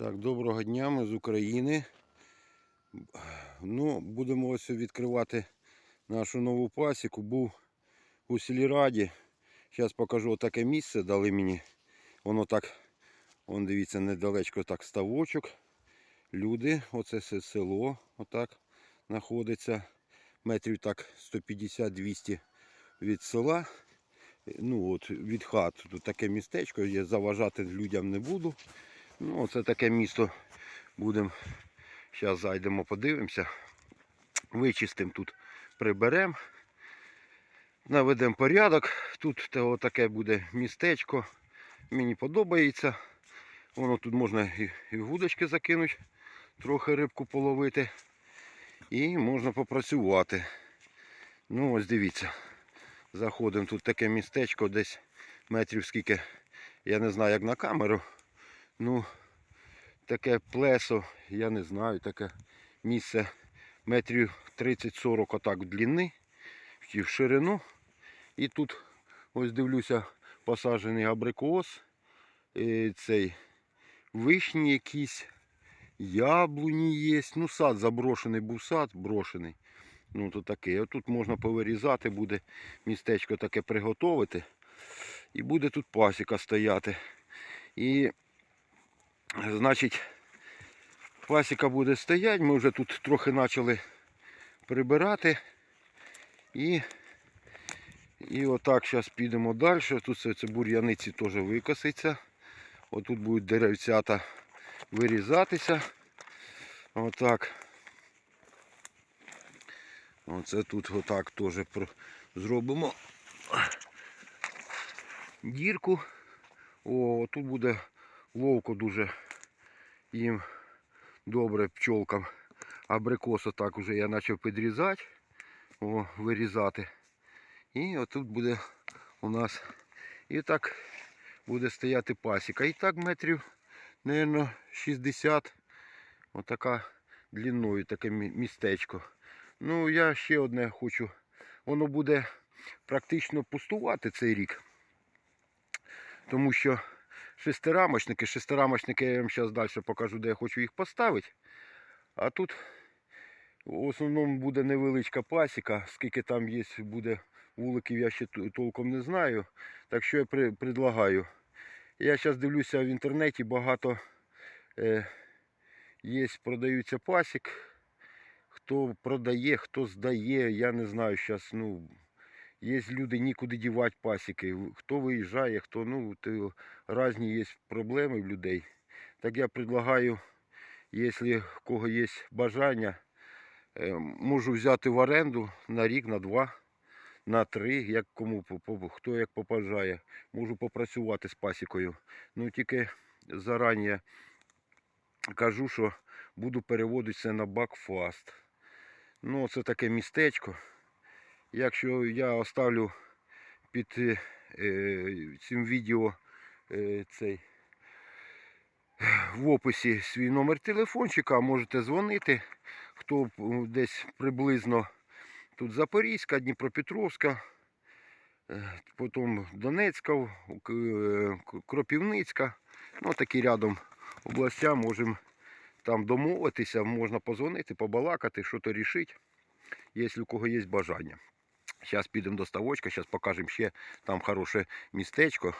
Так, доброго дня, ми з України. Ну, будемо ось відкривати нашу нову пасіку. Був у сільраді. Зараз покажу таке місце, дали мені. Воно так, вон дивіться, недалечко так ставочок. Люди, оце село, отак знаходиться. Метрів так 150-200 від села. Ну от від хат. Тут таке містечко, я заважати людям не буду. Ну, оце таке місто будемо. Зараз зайдемо, подивимося. Вичистимо тут, приберемо. Наведемо порядок. Тут таке буде містечко. Мені подобається. Воно тут можна і, і вудочки закинути, трохи рибку половити. І можна попрацювати. Ну ось дивіться. Заходимо тут таке містечко, десь метрів скільки, я не знаю як на камеру. Ну, таке плесо, я не знаю, таке місце метрів 30-40 отак в длини і в ширину. І тут ось дивлюся посаджений абрикос, е, цей вишні якісь, яблуні є. Ну, сад заброшений був сад, брошений. Ну, то таке. Тут можна повирізати, буде містечко таке приготовити. І буде тут пасіка стояти. І Значить, пасіка буде стояти. Ми вже тут трохи почали прибирати. І, і отак зараз підемо далі. Тут це, бур'яниці теж викоситься. Отут будуть деревцята вирізатися. Отак. Оце тут отак теж зробимо дірку. О, тут буде ловко дуже їм добре пчолкам. Абрикос отак уже я почав підрізати, о, вирізати. І отут буде у нас і так буде стояти пасіка. І так метрів, мабуть, 60. Отака длиною таке містечко. Ну, я ще одне хочу. Воно буде практично пустувати цей рік. Тому що шестирамочники. Шестирамочники я вам зараз далі покажу, де я хочу їх поставити. А тут в основному буде невеличка пасіка. Скільки там є, буде вуликів, я ще толком не знаю. Так що я предлагаю. Я зараз дивлюся в інтернеті, багато е, є, продаються пасік. Хто продає, хто здає, я не знаю зараз. Ну, є люди нікуди дівати пасіки. Хто виїжджає, хто ну, то різні є проблеми в людей. Так я предлагаю, якщо в кого є бажання, можу взяти в оренду на рік, на два, на три, як кому хто як побажає. Можу попрацювати з пасікою. Ну тільки зарані кажу, що буду переводитися на Бакфаст. Ну, це таке містечко. Якщо я оставлю під е, е, цим відео е, цей в описі свій номер телефончика, можете дзвонити. Хто десь приблизно тут Запорізька, Дніпропетровська, потім Донецька, Кропівницька. Ну, такі рядом областя можемо там домовитися, можна позвонити, побалакати, що то рішити, якщо у кого є бажання. Зараз підемо до ставочка, зараз покажемо ще там хороше містечко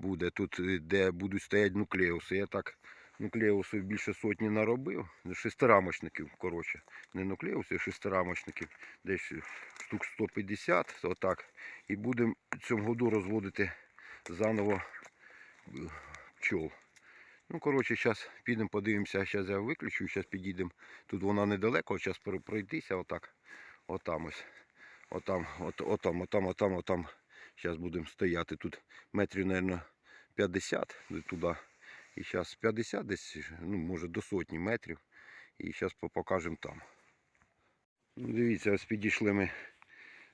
буде, тут, е, де будуть стояти нуклеуси. Я так нуклеусів більше сотні наробив. Шестирамочників, коротше. Не нуклеуси, а шестирамочників. Десь штук 150, отак. І будемо цьому году розводити заново е, пчол. Ну, коротше, зараз підемо подивимося, зараз я виключу, зараз підійдемо. Тут вона недалеко, зараз пройтися отак. Отам ось. Отам, от, отам, отам, отам, отам. Зараз будемо стояти. Тут метрів, мабуть, 50 туди. І зараз 50 десь, ну, може до сотні метрів. І зараз покажемо там. Ну, дивіться, ось підійшли ми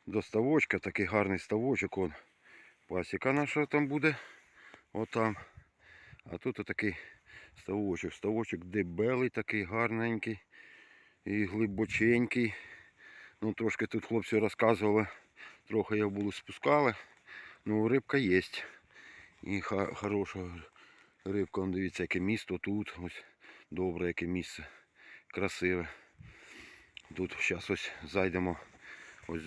до ставочка, такий гарний ставочок. Вон. Пасіка наша там буде. Отам. А тут отакий ставочок. Ставочок дебелий, такий гарненький і глибоченький. Ну, трошки тут хлопці розказували, трохи його було спускали. Ну, рибка є. І хороша Рибка, дивіться, яке місто тут. Ось добре, яке місце. Красиве. Тут зараз ось зайдемо. Ось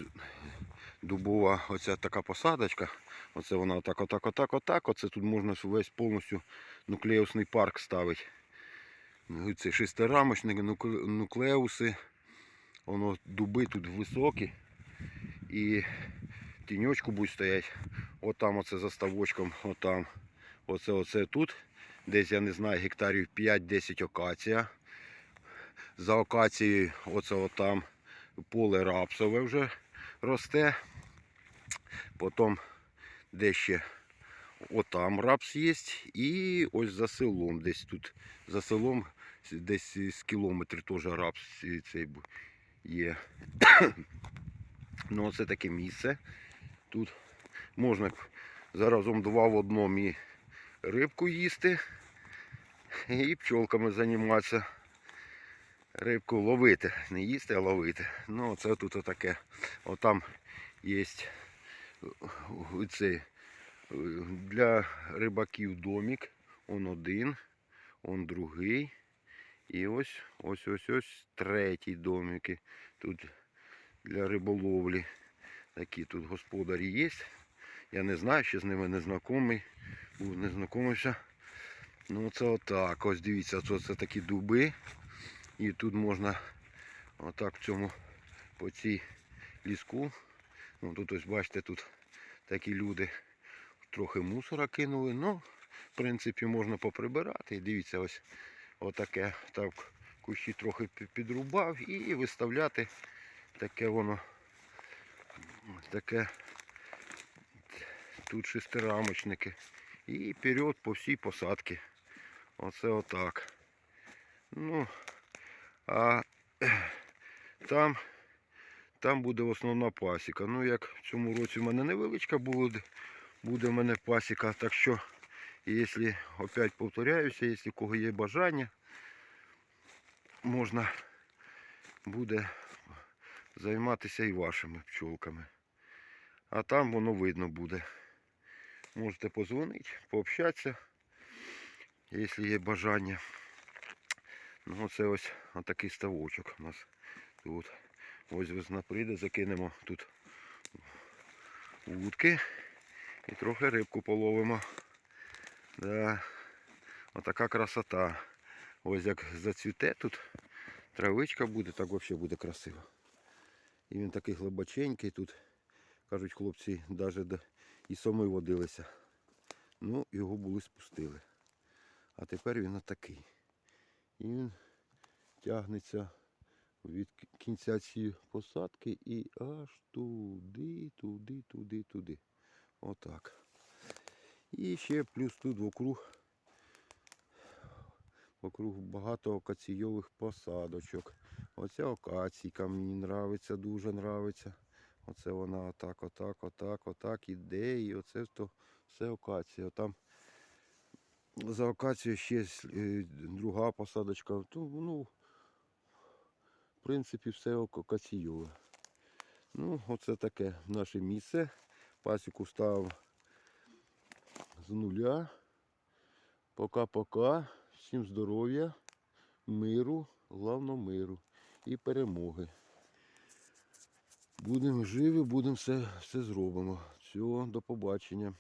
дубова оця така посадочка. Оце вона отак, отак, отак, отак. Оце тут можна весь повністю нуклеусний парк ставити. Ну, Це шестирамочники, нуклеуси. Воно дуби тут високі. І тіньочку будуть стояти. Отам оце за ставочком, отам. Оце оце тут. Десь, я не знаю, гектарів 5-10 окація. За окацією оце отам поле рапсове вже росте. Потім де ще отам рапс є. І ось за селом, десь тут за селом, десь з кілометр теж рапс цей бу- є. ну, це таке місце. Тут можна заразом два в одному і рибку їсти і пчолками займатися. Рибку ловити, не їсти, а ловити. Ну, це тут отаке. Отам є цей, е, для рибаків домик. Он один, он другий. І ось ось ось ось третій домик. Тут для риболовлі. Такі тут господарі є. Я не знаю, ще з ними не знайомий. Був не знайомився. Ну це отак. Ось дивіться, це, це такі дуби. І тут можна отак в цьому по цій ліску. Ну тут ось бачите, тут такі люди трохи мусора кинули. Ну, в принципі, можна поприбирати. І дивіться, ось отаке так кущі трохи підрубав і виставляти таке воно. Таке тут шестирамочники. І вперед по всій посадці. Оце отак. Ну, а там, там буде основна пасіка. Ну, як в цьому році в мене невеличка буде, буде в мене пасіка. Так що, якщо опять повторяюся, якщо в кого є бажання, можна буде займатися і вашими пчолками. А там воно видно буде. Можете позвонити, пообщатися, якщо є бажання. Ну, оце ось отакий ставочок у нас тут. Ось весна прийде, закинемо тут вудки і трохи рибку половимо. Да. Отака красота. Ось як зацвіте тут, травичка буде, так взагалі буде красиво. І він такий глибоченький тут. Кажуть хлопці, навіть і соми водилися. Ну, його були спустили. А тепер він отакий. І він тягнеться від кінця цієї посадки і аж туди, туди, туди, туди. Отак. І ще плюс тут вокруг, вокруг багато окаційових посадочок. Оця окаційка мені нравиться, дуже нравиться. Оце вона отак, отак, отак, отак іде. І оце то все окація. Там за акацією ще е, друга посадочка. То, ну, в принципі, все акаційове. Ну, оце таке наше місце. Пасіку став з нуля. Пока-пока. Всім здоров'я, миру, головно миру і перемоги. Будемо живі, будемо все, все зробимо. Всього, до побачення.